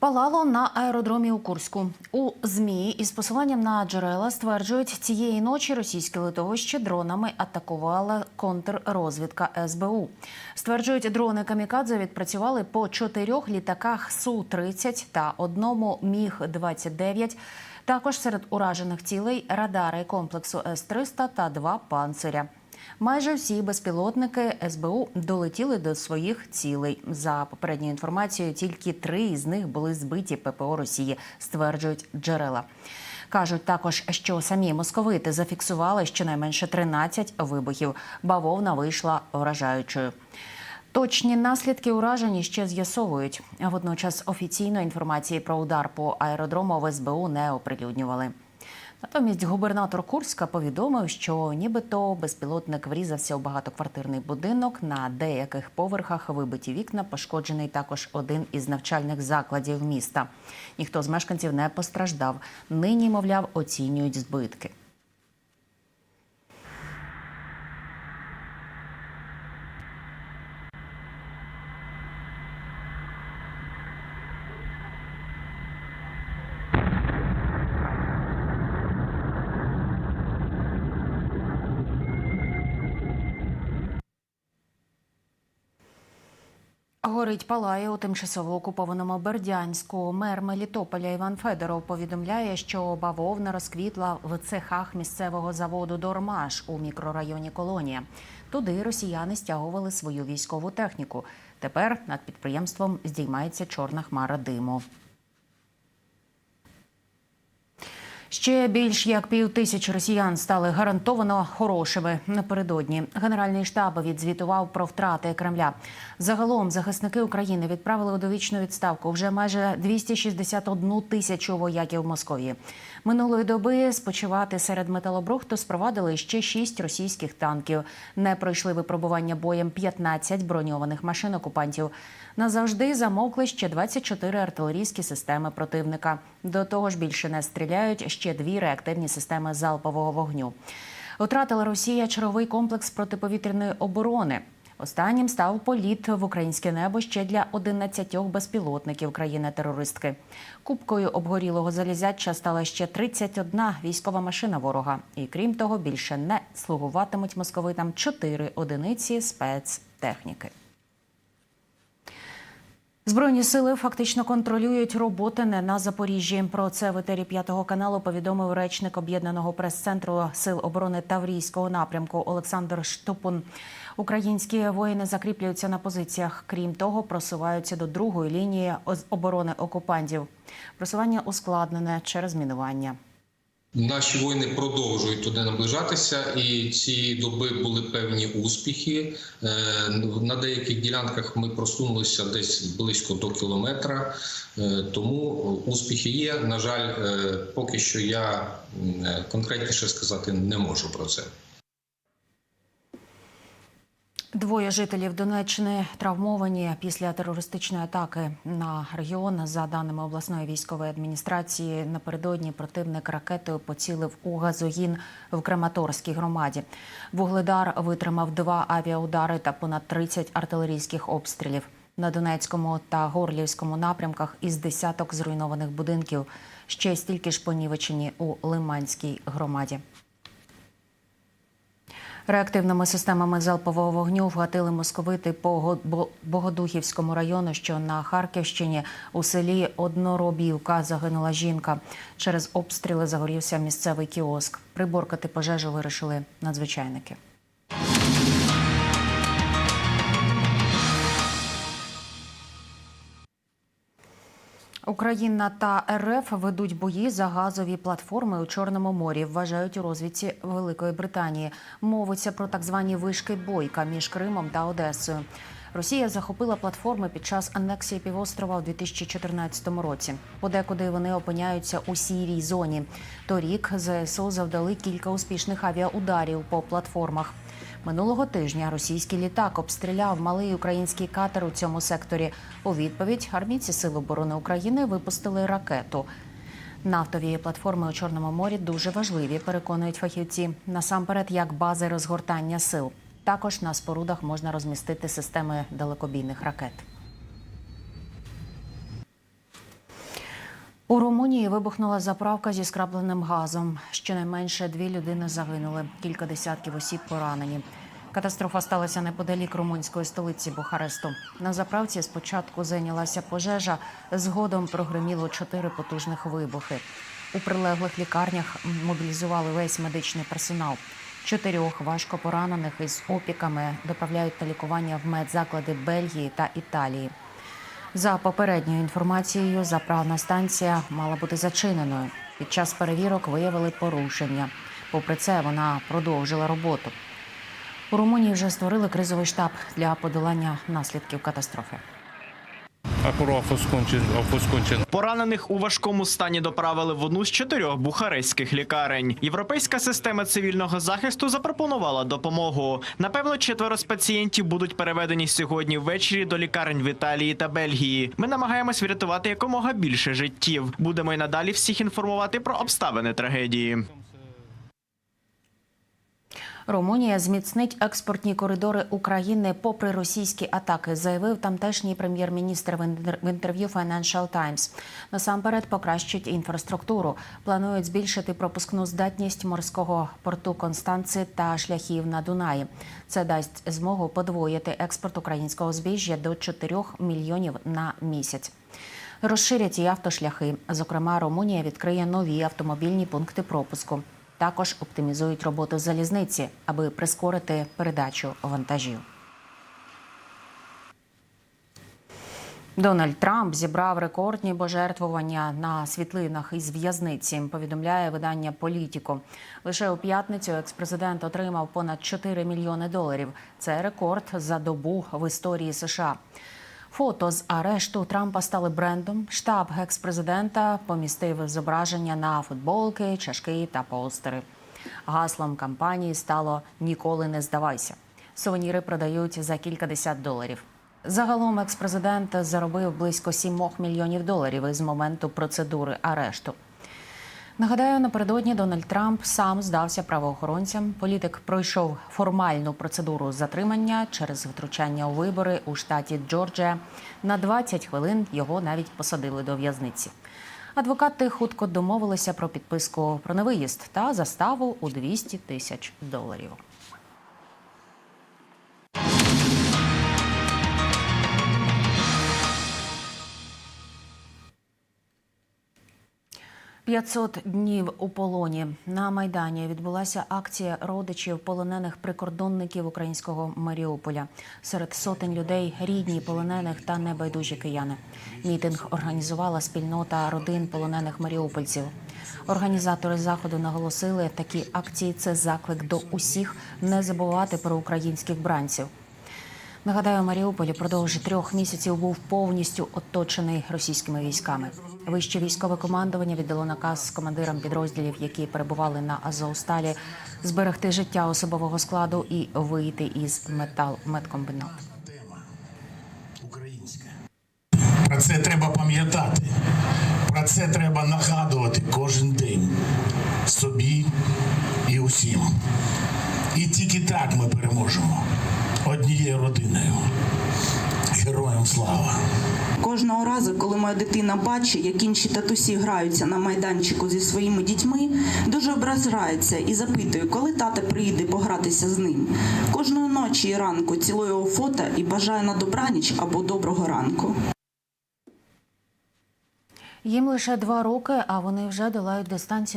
Палало на аеродромі у Курську. У ЗМІ із посиланням на джерела стверджують, цієї ночі російське литовище дронами атакувала контррозвідка СБУ. Стверджують, дрони камікадзе відпрацювали по чотирьох літаках Су-30 та одному Міг-29. Також серед уражених цілей радари комплексу С-300 та два панциря. Майже всі безпілотники СБУ долетіли до своїх цілей. За попередньою інформацією, тільки три із них були збиті ППО Росії, стверджують джерела. Кажуть також, що самі московити зафіксували щонайменше 13 вибухів. Бавовна вийшла вражаючою. Точні наслідки уражень ще з'ясовують. Водночас офіційної інформації про удар по аеродрому в СБУ не оприлюднювали. Натомість губернатор Курська повідомив, що нібито безпілотник врізався у багатоквартирний будинок. На деяких поверхах вибиті вікна, пошкоджений також один із навчальних закладів міста. Ніхто з мешканців не постраждав. Нині, мовляв, оцінюють збитки. Горить палає у тимчасово окупованому Бердянську. Мер Мелітополя Іван Федоров повідомляє, що бавовна розквітла в цехах місцевого заводу Дормаш у мікрорайоні Колонія. Туди росіяни стягували свою військову техніку. Тепер над підприємством здіймається чорна хмара диму. Ще більш як пів тисяч росіян стали гарантовано хорошими напередодні. Генеральний штаб відзвітував про втрати Кремля. Загалом захисники України відправили у довічну відставку вже майже 261 тисячу вояків Московії. Минулої доби спочивати серед металобрухту спровадили ще шість російських танків. Не пройшли випробування боєм 15 броньованих машин окупантів. Назавжди замовкли ще 24 артилерійські системи противника. До того ж, більше не стріляють ще дві реактивні системи залпового вогню. Втратила Росія черговий комплекс протиповітряної оборони. Останнім став політ в українське небо ще для 11 безпілотників країни-терористки. Кубкою обгорілого залізяча стала ще 31 військова машина ворога. І крім того, більше не слугуватимуть московитам 4 одиниці спецтехніки. Збройні сили фактично контролюють роботи не на Запоріжжі. Про це в етері п'ятого каналу повідомив речник об'єднаного прес-центру сил оборони Таврійського напрямку Олександр Штупун. Українські воїни закріплюються на позиціях. Крім того, просуваються до другої лінії оборони окупантів. Просування ускладнене через мінування. Наші воїни продовжують туди наближатися, і ці доби були певні успіхи. Е, На деяких ділянках ми просунулися десь близько до кілометра, Е, тому успіхи є. На жаль, е, поки що я конкретніше сказати не можу про це. Двоє жителів Донеччини травмовані після терористичної атаки на регіон. За даними обласної військової адміністрації, напередодні противник ракетою поцілив у газогін в Краматорській громаді. Вугледар витримав два авіаудари та понад 30 артилерійських обстрілів. На Донецькому та Горлівському напрямках із десяток зруйнованих будинків. Ще стільки ж понівечені у Лиманській громаді. Реактивними системами залпового вогню вгатили московити по Го- Богодухівському району, що на Харківщині у селі Одноробівка загинула жінка. Через обстріли загорівся місцевий кіоск. Приборкати пожежу вирішили надзвичайники. Україна та РФ ведуть бої за газові платформи у Чорному морі. Вважають у розвідці Великої Британії. Мовиться про так звані вишки бойка між Кримом та Одесою. Росія захопила платформи під час анексії півострова у 2014 році. Подекуди вони опиняються у сірій зоні. Торік ЗСУ завдали кілька успішних авіаударів по платформах. Минулого тижня російський літак обстріляв малий український катер у цьому секторі. У відповідь армійці Сил оборони України випустили ракету. Нафтові платформи у Чорному морі дуже важливі, переконують фахівці. Насамперед, як бази розгортання сил. Також на спорудах можна розмістити системи далекобійних ракет. У Румунії вибухнула заправка зі скрапленим газом. Щонайменше дві людини загинули, кілька десятків осіб поранені. Катастрофа сталася неподалік румунської столиці Бухаресту. На заправці спочатку зайнялася пожежа, згодом прогреміло чотири потужних вибухи. У прилеглих лікарнях мобілізували весь медичний персонал. Чотирьох важко поранених із опіками доправляють на лікування в медзаклади Бельгії та Італії. За попередньою інформацією, заправна станція мала бути зачиненою. Під час перевірок виявили порушення. Попри це, вона продовжила роботу. У Румунії вже створили кризовий штаб для подолання наслідків катастрофи. Concentrat. Поранених у важкому стані доправили в одну з чотирьох бухарестських лікарень. Європейська система цивільного захисту запропонувала допомогу. Напевно, четверо з пацієнтів будуть переведені сьогодні ввечері до лікарень в Італії та Бельгії. Ми намагаємось врятувати якомога більше життів. Будемо й надалі всіх інформувати про обставини трагедії. Румунія зміцнить експортні коридори України попри російські атаки, заявив тамтешній прем'єр-міністр в інтер- в інтерв'ю Financial Times. Насамперед покращить інфраструктуру. Планують збільшити пропускну здатність морського порту Констанци та шляхів на Дунаї. Це дасть змогу подвоїти експорт українського збіжжя до 4 мільйонів на місяць. Розширять і автошляхи. Зокрема, Румунія відкриє нові автомобільні пункти пропуску. Також оптимізують роботу залізниці, аби прискорити передачу вантажів. Дональд Трамп зібрав рекордні пожертвування на світлинах із в'язниці. Повідомляє видання Політіко. Лише у п'ятницю експрезидент отримав понад 4 мільйони доларів. Це рекорд за добу в історії США. Фото з арешту Трампа стали брендом. Штаб гекс-президента помістив зображення на футболки, чашки та полстери. Гаслом кампанії стало Ніколи не здавайся. Сувеніри продають за кількадесят доларів. Загалом екс-президент заробив близько 7 мільйонів доларів із моменту процедури арешту. Нагадаю, напередодні Дональд Трамп сам здався правоохоронцям. Політик пройшов формальну процедуру затримання через втручання у вибори у штаті Джорджія. На 20 хвилин його навіть посадили до в'язниці. Адвокати хутко домовилися про підписку про невиїзд та заставу у 200 тисяч доларів. «500 днів у полоні на майдані відбулася акція родичів полонених прикордонників українського Маріуполя. Серед сотень людей рідні полонених та небайдужі кияни. Мітинг організувала спільнота родин полонених маріупольців. Організатори заходу наголосили, такі акції це заклик до усіх не забувати про українських бранців. Нагадаю, Маріуполь продовж трьох місяців був повністю оточений російськими військами. Вище військове командування віддало наказ командирам підрозділів, які перебували на Азовсталі, зберегти життя особового складу і вийти із метал медкомбінату. українська. Про це треба пам'ятати. Про це треба нагадувати кожен день собі і усім. І тільки так ми переможемо однією родиною. Героям слава! Кожного разу, коли моя дитина бачить, як інші татусі граються на майданчику зі своїми дітьми, дуже ображається і запитує, коли тата приїде погратися з ним. Кожної ночі і ранку цілує його фото і бажає на добраніч або доброго ранку. Їм лише два роки, а вони вже долають дистанцію